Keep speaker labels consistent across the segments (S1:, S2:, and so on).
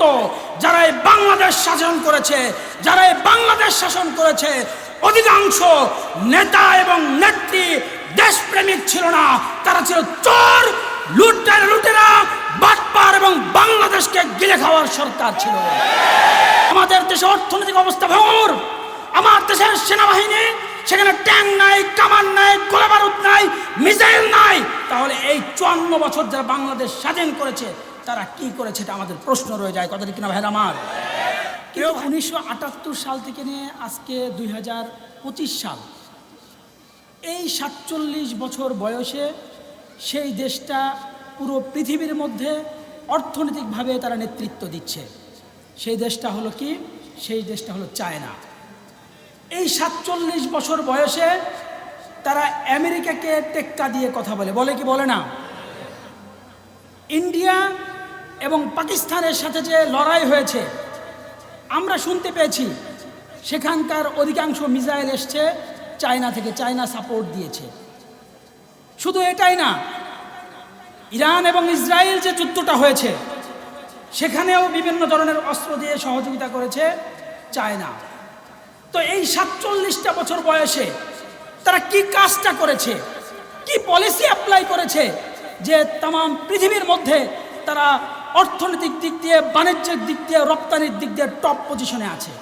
S1: পর্যন্ত যারা এই বাংলাদেশ শাসন করেছে যারা এই বাংলাদেশ শাসন করেছে, অধিকাংশ নেতা এবং নেত্রী দেশপ্রেমিক ছিল না। তারা ছিল চোর, লুটের লুটেরা, বাটপার এবং বাংলাদেশকে গিলে খাওয়ার সরকার ছিল। আমাদের দেশে অর্থনৈতিক অবস্থা ভঙ্গুর। আমার দেশের সেনাবাহিনী, সেখানে ট্যাঙ্ক নাই, কামান নাই, গোলাবারুদ নাই, মিসাইল তাহলে এই চুয়ান্ন বছর যারা বাংলাদেশ স্বাধীন করেছে, তারা কি করেছে এটা আমাদের প্রশ্ন রয়ে যায়। কথা কিনা ভাইরা আমার? কেউ উনিশশো আটাত্তর সাল থেকে নিয়ে আজকে দুই হাজার পঁচিশ সাল, এই সাতচল্লিশ বছর বয়সে সেই দেশটা পুরো পৃথিবীর মধ্যে অর্থনৈতিকভাবে তারা নেতৃত্ব দিচ্ছে। সেই দেশটা হলো কি? সেই দেশটা হলো চায়না। এই সাতচল্লিশ বছর বয়সে তারা আমেরিকাকে টেক্কা দিয়ে কথা বলে। বলে কি বলে না? ইন্ডিয়া এবং পাকিস্তানের সাথে যে লড়াই হয়েছে, আমরা শুনতে পেয়েছি, সেখানকার অধিকাংশ মিসাইল এসছে চায়না থেকে, চায়না সাপোর্ট দিয়েছে। শুধু এটাই না, ইরান এবং ইসরায়েল যে যুদ্ধটা হয়েছে, সেখানেও বিভিন্ন ধরনের অস্ত্র দিয়ে সহযোগিতা করেছে চায়না। তো এই সাতচল্লিশটা বছর বয়সে তারা কি কাজটা করেছে? কি পলিসি অ্যাপ্লাই করেছে? যে তাম পৃথিবীর মধ্যে তারা অর্থনৈতিক দিক দিয়ে, বাণিজ্যিক দিক দিয়ে, রপ্তানির দিক দিয়ে টপ পজিশনে আছে।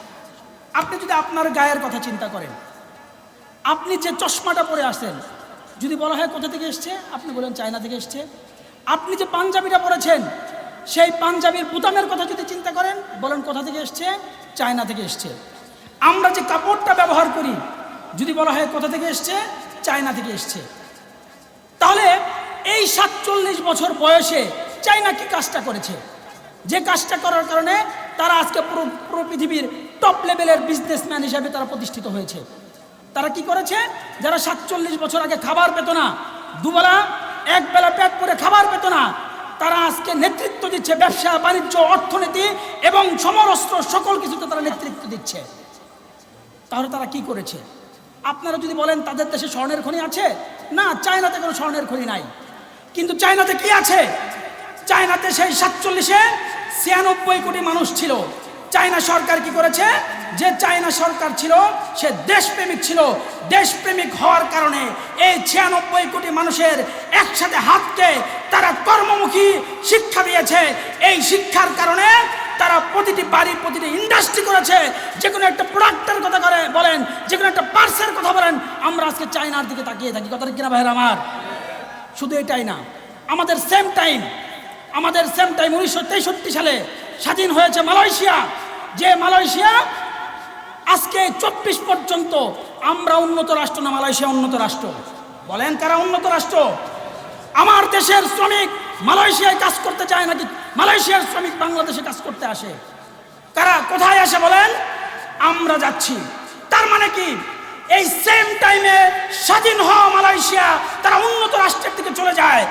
S1: আপনি যদি আপনার গায়ের কথা চিন্তা করেন, আপনি যে চশমাটা পরে আসেন, যদি বলা হয় কোথা থেকে এসছে? আপনি বলেন চায়না থেকে এসছে। আপনি যে পাঞ্জাবিটা পরেছেন, সেই পাঞ্জাবির বুতামের কথা যদি চিন্তা করেন, বলেন কোথা থেকে এসছে? চায়না থেকে এসছে। আমরা যে কাপড়টা ব্যবহার করি বলা হয় কোথা থেকে এসছে? চায়না থেকে এসছে। তাহলে এই সাতচল্লিশ বছর বয়সে চায়না কি কাজটা করেছে? যে কাজটা করার কারণে তারা আজকে পুরো পুরো পৃথিবীর টপ লেভেলের বিজনেসম্যান হিসাবে তারা প্রতিষ্ঠিত হয়েছে। তারা কি করেছে? যারা সাতচল্লিশ বছর আগে খাবার পেত না, দুবেলা এক বেলা পেট করে খাবার পেত না, তারা আজকে নেতৃত্ব দিচ্ছে ব্যবসা, বাণিজ্য, অর্থনীতি এবং সমরস্ত্র সকল কিছুতে তারা নেতৃত্ব দিচ্ছে। তাহলে তারা কি করেছে? আপনারা যদি বলেন তাদের দেশে স্বর্ণের খনি আছে? না, চায়নাতে কোনো স্বর্ণের খনি নাই। কিন্তু চায়নাতে কি আছে? চায়নাতে সেই সাতচল্লিশে ছিয়ানব্বই কোটি মানুষ ছিল। চায়না সরকার কি করেছে? যে চায়না সরকার ছিল, সে দেশপ্রেমিক ছিল। দেশপ্রেমিক হওয়ার কারণে এই ছিয়ানব্বই কোটি মানুষের একসাথে হাতকে তারা কর্মমুখী শিক্ষা দিয়েছে। এই শিক্ষার কারণে তারা প্রতিটি বাড়ি, প্রতিটি ইন্ডাস্ট্রি করেছে। যে কোনো একটা প্রোডাক্টের কথা করে বলেন, যে কোনো একটা পার্সের কথা বলেন, আমরা আজকে চায়নার দিকে তাকিয়ে থাকি। কথাটা কিনা ভাইয়ের আমার? শুধু এটাই না। আমাদের সেম টাইম আমাদের সেম টাইম উনিশশো তেষট্টি সালে স্বাধীন হয়েছে মালয়েশিয়া। যে মালয়েশিয়া আজকে চব্বিশ পর্যন্ত আমরা উন্নত রাষ্ট্র না মালয়েশিয়া উন্নত রাষ্ট্র? বলেন কারা উন্নত রাষ্ট্র? আমার দেশের শ্রমিক মালয়েশিয়ায় কাজ করতে চায় নাকি মালয়েশিয়ার শ্রমিক বাংলাদেশে কাজ করতে আসে। কারা কোথায় আসে বলেন? আমরা যাচ্ছি। তার মানে কি? এই সেম টাইমে স্বাধীন হওয়া মালয়েশিয়া তারা উন্নত রাষ্ট্রের দিকে চলে যায়।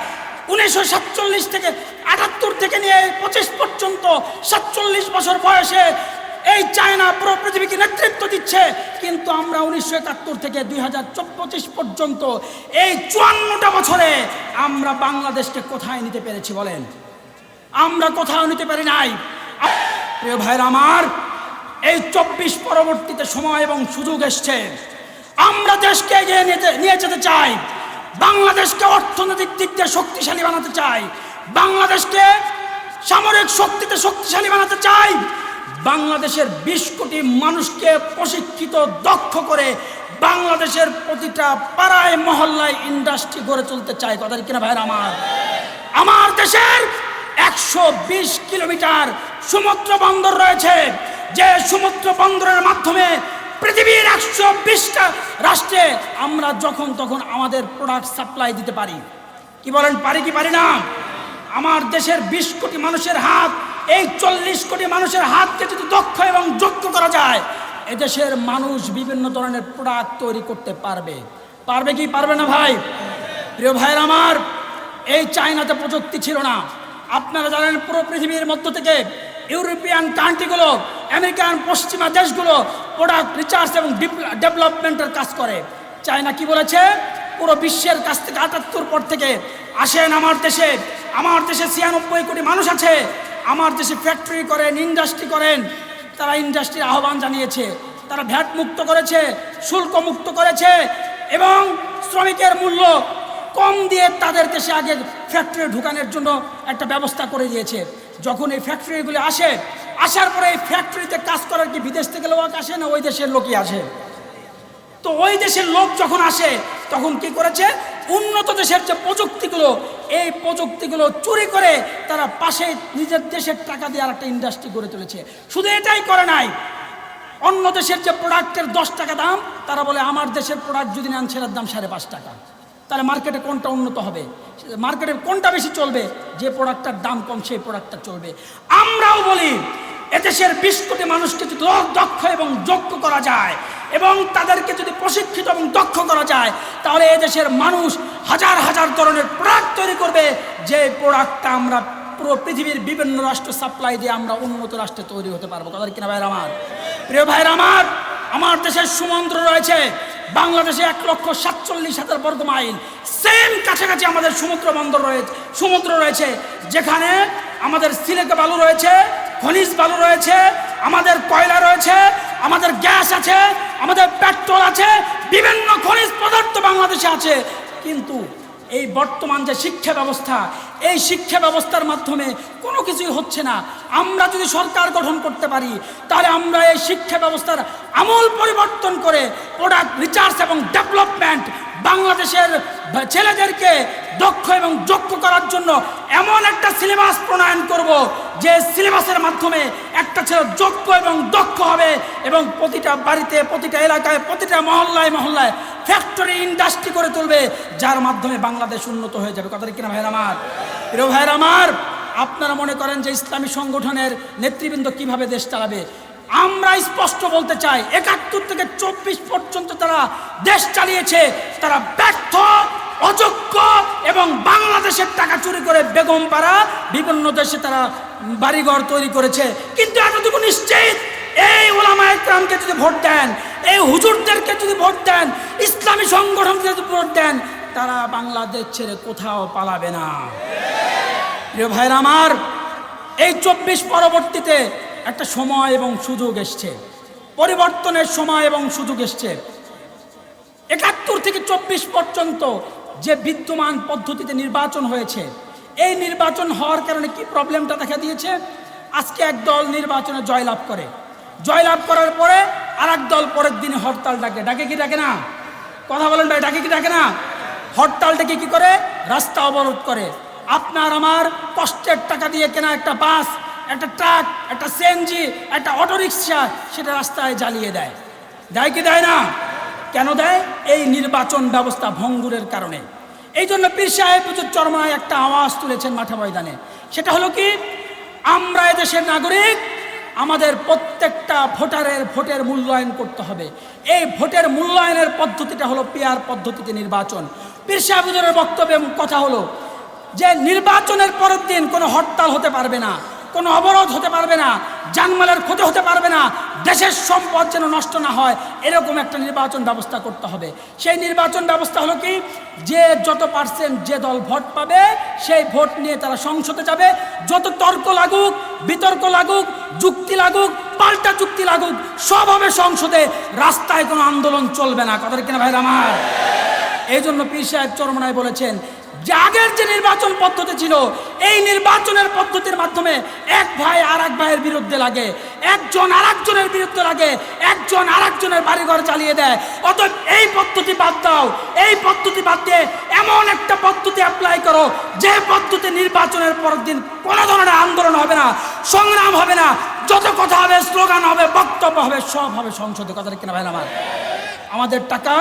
S1: উনিশশো সাতচল্লিশ থেকে আটাত্তর থেকে নিয়ে পঁচিশ পর্যন্ত সাতচল্লিশ বছর বয়সে এই চায়না পুরো পৃথিবীকে নেতৃত্ব দিচ্ছে। কিন্তু আমরা উনিশশো একাত্তর থেকে দুই হাজার পঁচিশ পর্যন্ত এই চুয়ান্নটা বছরে আমরা বাংলাদেশকে কোথায় নিতে পেরেছি বলেন? আমরা কোথাও নিতে পারি নাই। প্রিয় ভাইরা আমার, এই চব্বিশ পরবর্তীতে সময় এবং সুযোগ এসছে। আমরা দেশকে এগিয়ে নিতে, নিয়ে যেতে চাই। বাংলাদেশকে অর্থনৈতিক দিক দিয়ে শক্তিশালী বানাতে চাই। বাংলাদেশকে সামরিক শক্তিতে শক্তিশালী বানাতে চাই। বাংলাদেশের বিশ কোটি মানুষকে প্রশিক্ষিত, দক্ষ করে বাংলাদেশের প্রতিটা পাড়ায়, মহল্লায় ইন্ডাস্ট্রি গড়ে তুলতে চাই। কথা কিনা ভাইয়ের আমার? আমার দেশের একশো বিশ কিলোমিটার সমুদ্র বন্দর রয়েছে, যে সমুদ্র বন্দরের মাধ্যমে পৃথিবীর একশো বিশটা রাষ্ট্রে আমরা যখন তখন আমাদের প্রোডাক্ট সাপ্লাই দিতে পারি। কি বলেন, পারি কি পারি না? আমার দেশের বিশ কোটি মানুষের হাত, এই চল্লিশ কোটি মানুষের হাতকে যদি দক্ষ এবং যোগ্য করা যায়, এদেশের মানুষ বিভিন্ন ধরনের প্রোডাক্ট তৈরি করতে পারবে। পারবে কি পারবে না ভাই? প্রিয় ভাইয়ের আমার, এই চায়নাতে প্রযুক্তি ছিল না। আপনারা জানেন পুরো পৃথিবীর মধ্য থেকে ইউরোপিয়ান কান্ট্রিগুলো, আমেরিকান পশ্চিমা দেশগুলো প্রোডাক্ট রিচার্জ এবং ডেভেলপমেন্টের কাজ করে। চায়না কি বলেছে? পুরো বিশ্বের কাছ থেকে আটাত্তর পর থেকে আসেন আমার দেশে। আমার দেশে ছিয়ানব্বই কোটি মানুষ আছে। আমার দেশে ফ্যাক্টরি করেন ইন্ডাস্ট্রি করেন। তারা ইন্ডাস্ট্রির আহ্বান জানিয়েছে। তারা ভ্যাট মুক্ত করেছে, শুল্ক মুক্ত করেছে এবং শ্রমিকের মূল্য কম দিয়ে তাদের দেশে আগে ফ্যাক্টরি ঢুকানোর জন্য একটা ব্যবস্থা করে দিয়েছে। যখন এই ফ্যাক্টরিগুলি আসে, আসার পরে এই ফ্যাক্টরিতে কাজ করার কি বিদেশ থেকে লোক আসে না ওই দেশের লোকই আসে? তো ওই দেশের লোক যখন আসে, তখন কি করেছে? উন্নত দেশের যে প্রযুক্তিগুলো, এই প্রযুক্তিগুলো চুরি করে তারা পাশে নিজের দেশের টাকা দিয়ে আর একটা ইন্ডাস্ট্রি গড়ে তুলেছে। শুধু এটাই করে নাই। অন্য দেশের যে প্রোডাক্টের দশ টাকা দাম, তারা বলে, আমার দেশের প্রোডাক্ট যদি নেন সেটার দাম সাড়ে পাঁচ টাকা। তাহলে মার্কেটে কোনটা উন্নত হবে? মার্কেটে কোনটা বেশি চলবে? যে প্রোডাক্টটার দাম কম, সেই প্রোডাক্টটা চলবে। আমরাও বলি, এদেশের বিশ কোটি মানুষকে যদি দক্ষ এবং যোগ্য করা যায় এবং তাদেরকে যদি প্রশিক্ষিত এবং দক্ষ করা যায়, তাহলে এদেশের মানুষ হাজার হাজার ধরনের প্রোডাক্ট তৈরি করবে। যে প্রোডাক্টটা আমরা পুরো পৃথিবীর বিভিন্ন রাষ্ট্র সাপ্লাই দিয়ে আমরা উন্নত রাষ্ট্রে তৈরি হতে পারব। কথা কিনা ভাইয়ের আমার? প্রিয় ভাইয়ের আমার আমার দেশের সমুদ্র রয়েছে, বাংলাদেশে এক লক্ষ সাতচল্লিশ হাজার বর্গ মাইল সেম কাছাকাছি আমাদের সমুদ্র বন্দর রয়েছে সমুদ্র রয়েছে, যেখানে আমাদের সিলেকে বালু রয়েছে, খনিজ বালু রয়েছে, আমাদের কয়লা রয়েছে, আমাদের গ্যাস আছে, আমাদের পেট্রোল আছে, বিভিন্ন খনিজ পদার্থ বাংলাদেশে আছে। কিন্তু এই বর্তমান যে শিক্ষা ব্যবস্থা, এই শিক্ষা ব্যবস্থার মাধ্যমে কোনো কিছুই হচ্ছে না। আমরা যদি সরকার গঠন করতে পারি, তাহলে আমরা এই শিক্ষা ব্যবস্থার আমল পরিবর্তন করে প্রোডাক্ট রিচার্জ এবং ডেভেলপমেন্ট বাংলাদেশের ছেলেদেরকে দক্ষ এবং যোগ্য করার জন্য এমন একটা সিলেবাস প্রণয়ন করব যে সিলেবাসের মাধ্যমে একটা ছেলে যোগ্য এবং দক্ষ হবে এবং প্রতিটা বাড়িতে, প্রতিটা এলাকায়, প্রতিটা মহল্লায় মহল্লায় ফ্যাক্টরি ইন্ডাস্ট্রি করে তুলবে, যার মাধ্যমে বাংলাদেশ উন্নত হয়ে যাবে। কথা কিনা ভাইয়ের আমার? প্রিয় ভাইয়ের আমার, আপনারা মনে করেন যে ইসলামী সংগঠনের নেতৃবৃন্দ কীভাবে দেশ চালাবে? আমরা স্পষ্ট বলতে চাই, একাত্তর থেকে চব্বিশ পর্যন্ত তারা দেশ চালিয়েছে, তারা ব্যর্থ, অযোগ্য এবং বাংলাদেশের টাকা চুরি করে বেগম পাড়া, বিভিন্ন দেশে তারা বাড়িঘর তৈরি করেছে। কিন্তু এতটুকু নিশ্চিত, এই ওলামা একরামকে যদি ভোট দেন, এই হুজুরদেরকে যদি ভোট দেন, ইসলামী সংগঠনকে যদি ভোট দেন, তারা বাংলাদেশ ছেড়ে কোথাও পালাবে না। প্রিয় ভাইরা আমার, এই চব্বিশ পরবর্তীতে একটা সময় এবং সুযোগ এসছে। পরিবর্তনের সময় এবং সুযোগ এসছে। একাত্তর থেকে চব্বিশ পর্যন্ত যে বিদ্যমান পদ্ধতিতে নির্বাচন হয়েছে এই নির্বাচন হওয়ার কারণে কি প্রবলেমটা দেখা দিয়েছে? আজকে এক দল নির্বাচনে জয়লাভ করে। জয়লাভ করার পরে আর দল পরের দিনে হরতাল ডাকে। ডাকে কি ডাকে না? কথা বলেন ভাই, ডাকে কি ডাকে না? হরতাল ডেকে কি করে? রাস্তা অবরোধ করে। আপনার আমার কষ্টের টাকা দিয়ে কেনা একটা বাস, একটা ট্রাক, একটা সিএনজি একটা অটোরিকশা, সেটা রাস্তায় জ্বালিয়ে দেয়। দেয় কি দেয় না? কেন দেয়? এই নির্বাচন ব্যবস্থা ভঙ্গুরের কারণে। এই জন্য পীর সাহেব প্রচুর চরমায় একটা আওয়াজ তুলেছেন মাঠা ময়দানে। সেটা হলো কি, আমরা এদেশের নাগরিক, আমাদের প্রত্যেকটা ভোটারের ভোটের মূল্যায়ন করতে হবে। এই ভোটের মূল্যায়নের পদ্ধতিটা হলো পেয়ার পদ্ধতিতে নির্বাচন। পীর সাহেব বক্তব্যে বক্তব্য কথা হলো যে, নির্বাচনের পরের দিন কোনো হরতাল হতে পারবে না। কোনো অবরোধ হতে পারবে না, জানমালের ক্ষতি হতে পারবে না, দেশের সম্পদ যেন নষ্ট না হয়, এরকম একটা নির্বাচন ব্যবস্থা করতে হবে। সেই নির্বাচন ব্যবস্থা হলো কি? যে যত পার্সেন্ট যে দল ভোট পাবে, সেই ভোট নিয়ে তারা সংসদে যাবে। যত তর্ক লাগুক, বিতর্ক লাগুক, যুক্তি লাগুক, পাল্টা চুক্তি লাগুক, সব হবে সংসদে। রাস্তায় কোনো আন্দোলন চলবে না। কথা কিনা ভাইরা আমার? এই জন্য পীর সাহেব চরমনায় বলেছেন যে আগের যে নির্বাচন পদ্ধতি ছিল, এই নির্বাচনের পদ্ধতির মাধ্যমে এক ভাই আর এক ভাইয়ের বিরুদ্ধে লাগে। একজন আর একজনের বিরুদ্ধে লাগে, একজন আর একজনের বাড়িঘর চালিয়ে দেয়। অতএব এই পদ্ধতি বাদ দাও। এই পদ্ধতি বাদ দিয়ে এমন একটা পদ্ধতি অ্যাপ্লাই করো, যে পদ্ধতি নির্বাচনের পরের দিন কোনো ধরনের আন্দোলন হবে না, সংগ্রাম হবে না, যত কথা হবে, স্লোগান হবে, বক্তব্য হবে, সব হবে সংসদে। কথা কিনা ভাই আমার? আমাদের টাকা,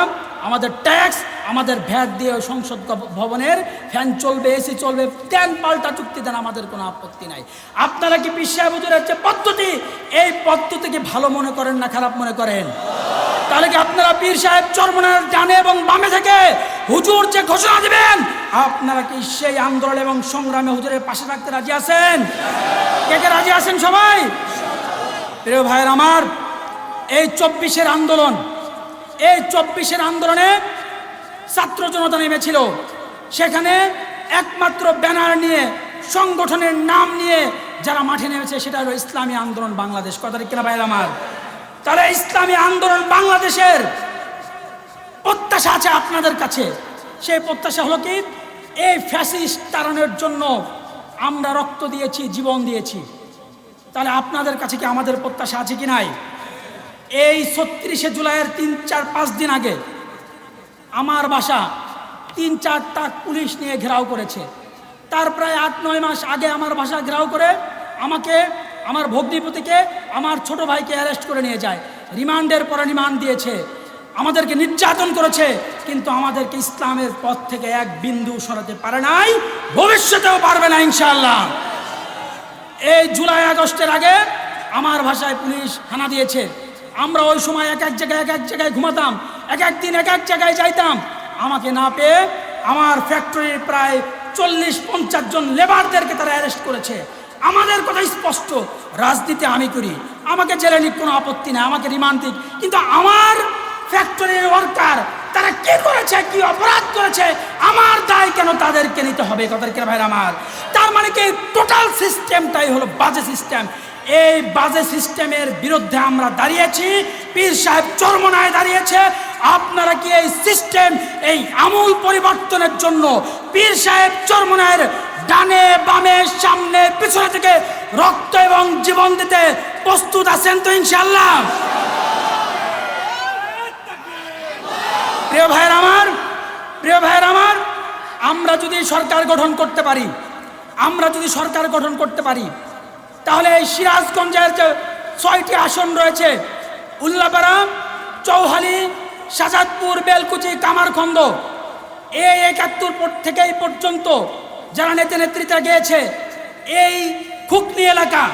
S1: আমাদের ট্যাক্স আমাদের ভ্যাট দিয়ে সংসদ ভবনের ফ্যান চলবে, এসি চলবে ফ্যান পাল্টা চুক্তি দেন, আমাদের কোনো আপত্তি নাই। আপনারা কি বিশ্বাস হুজুরের যে পদ্ধতি, এই পদ্ধতিকে ভালো মনে করেন না খারাপ মনে করেন? তাহলে কি আপনারা পীর সাহেব চরমনের ডানে এবং বামে থেকে হুজুর যে ঘোষণা দিবেন, আপনারা কি সেই আন্দোলন এবং সংগ্রামে হুজুরের পাশে থাকতে রাজি আছেন? কে কে রাজি আছেন সবাই? প্রিয় ভাইয়ের আমার, এই চব্বিশের আন্দোলন, এই চব্বিশের আন্দোলনে ছাত্র জনতা নেমেছিল। সেখানে একমাত্র ব্যানার নিয়ে, সংগঠনের নাম নিয়ে যারা মাঠে নেমেছে, সেটা হলো ইসলামী আন্দোলন বাংলাদেশ। কথা ঠিক কিনা ভাইয়ের আমার? তাহলে ইসলামী আন্দোলন বাংলাদেশের প্রত্যাশা আছে আপনাদের কাছে। সেই প্রত্যাশা হলো কি? এই ফ্যাসিস্ট তাড়ানোর জন্য আমরা রক্ত দিয়েছি, জীবন দিয়েছি। তাহলে আপনাদের কাছে কি আমাদের প্রত্যাশা আছে কি নাই? এই ছত্রিশে জুলাইয়ের তিন, চার, পাঁচ দিন আগে আমার বাসা তিন চার তাক পুলিশ নিয়ে ঘেরাও করেছে। তার প্রায় আট, নয় মাস আগে আমার বাসা ঘেরাও করে আমাকে, আমার ভগ্নিপতিকে, আমার ছোট ভাইকে অ্যারেস্ট করে নিয়ে যায়। রিমান্ডের পরে রিমান্ড দিয়েছে। আমাদেরকে নির্যাতন করেছে, কিন্তু আমাদেরকে ইসলামের পথ থেকে এক বিন্দু সরাতে পারে নাই। ভবিষ্যতেও পারবে না ইনশাআল্লাহ। এই জুলাই আগস্টের আগে আমার ভাষায় পুলিশ হানা দিয়েছে। আমরা ওই সময় এক এক জায়গায়, এক এক জায়গায় ঘুমাতাম। এক এক দিন এক এক জায়গায় যাইতাম। আমাকে না পেয়ে আমার ফ্যাক্টরির প্রায় চল্লিশ, পঞ্চাশ জন লেবারদেরকে তারা অ্যারেস্ট করেছে। আমাদের কথা স্পষ্ট, রাজনীতি আমি করি। আমাকে জেলে নিক, কোনো আপত্তি নেই, আমাকে রিমান্ড দিক। কিন্তু আমার ফ্যাক্টরির ওয়ার্কার তারা কি করেছে, কি অপরাধ করেছে, আমার দায় কেন তাদেরকে নিতে হবে? তাদেরকে ভাই আমার? তার মানে কি টোটাল সিস্টেমটাই হলো বাজে সিস্টেম এই বাজে সিস্টেমের বিরুদ্ধে আমরা দাঁড়িয়েছি। পীর সাহেব চরমনায় দাঁড়িয়েছে। আপনারা কি এই সিস্টেম এই আমূল পরিবর্তনের জন্য পীর সাহেব চরমনায়ের ডানে, বামে, সামনে, পিছনে থেকে রক্ত এবং জীবন দিতে প্রস্তুত আছেন তো ইনশাল্লাহ প্রিয় ভাইয়ের আমার, প্রিয় ভাইয়ের আমার, আমরা যদি সরকার গঠন করতে পারি, আমরা যদি সরকার গঠন করতে পারি, তাহলে এই সিরাজগঞ্জের যে ছয়টি আসন রয়েছে, উল্লাপাড়া, চৌহালি সাজাদপুর বেলকুচি কামারখন্দ এই একাত্তর পর থেকে এই পর্যন্ত যারা নেতা নেতৃত্বে গিয়েছে, এই খুকনি এলাকা,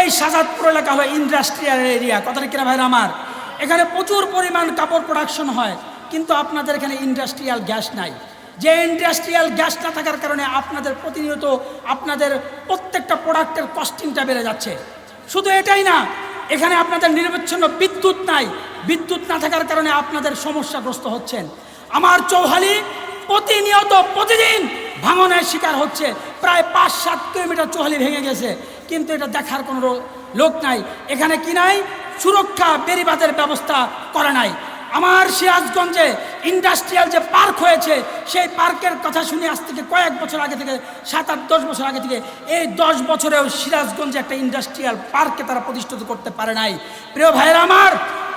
S1: এই সাজাদপুর এলাকা হলো ইন্ডাস্ট্রিয়াল এরিয়া। কথাটা কিনা ভাইরা আমার? এখানে প্রচুর পরিমাণ কাপড় প্রোডাকশন হয়, কিন্তু আপনাদের এখানে ইন্ডাস্ট্রিয়াল গ্যাস নাই। যে ইন্ডাস্ট্রিয়াল গ্যাস না থাকার কারণে আপনাদের প্রতিনিয়ত আপনাদের প্রত্যেকটা প্রোডাক্টের কস্টিংটা বেড়ে যাচ্ছে। শুধু এটাই না এখানে আপনাদের নিরবচ্ছিন্ন বিদ্যুৎ নাই। বিদ্যুৎ না থাকার কারণে আপনাদের সমস্যাগ্রস্ত হচ্ছেন। আমার চৌহালি প্রতিনিয়ত প্রতিদিন ভাঙনের শিকার হচ্ছে। প্রায় পাঁচ সাত কিলোমিটার চৌহালি ভেঙে গেছে। কিন্তু এটা দেখার কোনো লোক নাই। এখানে কি নাই? সুরক্ষা বেরিবাদের ব্যবস্থা করা নাই। আমার সিরাজগঞ্জে ইন্ডাস্ট্রিয়াল যে পার্ক হয়েছে, সেই পার্কের কথা শুনে আজ থেকে কয়েক বছর আগে থেকে, সাত আট, দশ বছর আগে থেকে, এই দশ বছরেও সিরাজগঞ্জে একটা ইন্ডাস্ট্রিয়াল পার্ককে তারা প্রতিষ্ঠিত করতে পারে নাই। প্রিয় ভাইয়েরা আমার,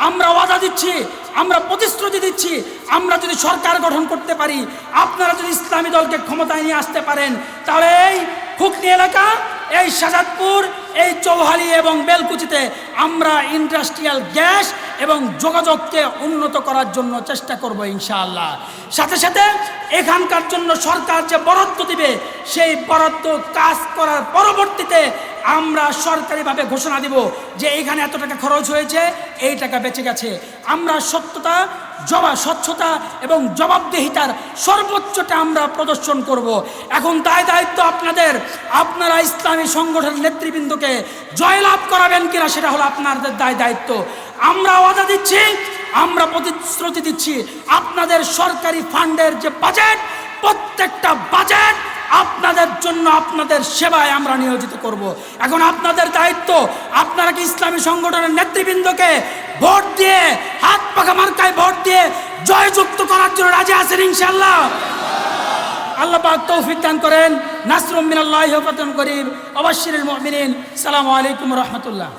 S1: আমরা ওয়াদা দিচ্ছি, আমরা প্রতিশ্রুতি দিচ্ছি, আমরা যদি সরকার গঠন করতে পারি, আপনারা যদি ইসলামী দলকে ক্ষমতায় নিয়ে আসতে পারেন, তাহলে এই খুকনি এলাকা, এই সাজাদপুর এই চৌহালি এবং বেলকুচিতে আমরা ইন্ডাস্ট্রিয়াল গ্যাস এবং যোগাযোগকে উন্নত করার জন্য চেষ্টা করব ইনশাআল্লাহ। সাথে সাথে এখানকার জন্য সরকার যে বরাদ্দ দিবে, সেই বরাদ্দ কাজ করার পরবর্তীতে আমরা সরকারিভাবে ঘোষণা দিব যে এখানে এত টাকা খরচ হয়েছে, এই টাকা বেঁচে গেছে। আমরা সত্যতা, জবা স্বচ্ছতা এবং জবাবদেহিতার সর্বোচ্চটা আমরা প্রদর্শন করব। এখন তাই দায়িত্ব আপনাদের, আপনারা ইসলামী সংগঠনের নেতৃবৃন্দকে জয়লাভ করাবেন কিনা সেটা হলো আপনাদের দায় দায়িত্ব। আমরা ওয়াদা দিচ্ছি, আমরা প্রতিশ্রুতি দিচ্ছি, আপনাদের সরকারি ফান্ডের যে বাজেট, প্রত্যেকটা বাজেট আপনাদের জন্য আপনাদের সেবায় আমরা নিয়োজিত করব। এখন আপনাদের দায়িত্ব, আপনারা কি ইসলামী সংগঠনের নেতৃবৃন্দকে ভোট দিয়ে, হাত পাখা মার্কায় ভোট দিয়ে জয়যুক্ত করার জন্য রাজি আছেন ইনশাল্লাহ আল্লাহ পাক তৌফিক দান করেন। নাসরুম মিনাল্লাহি করিম। বাশশিরিল মুমিনিন। সালামু আলাইকুম রাহমাতুল্লাহ।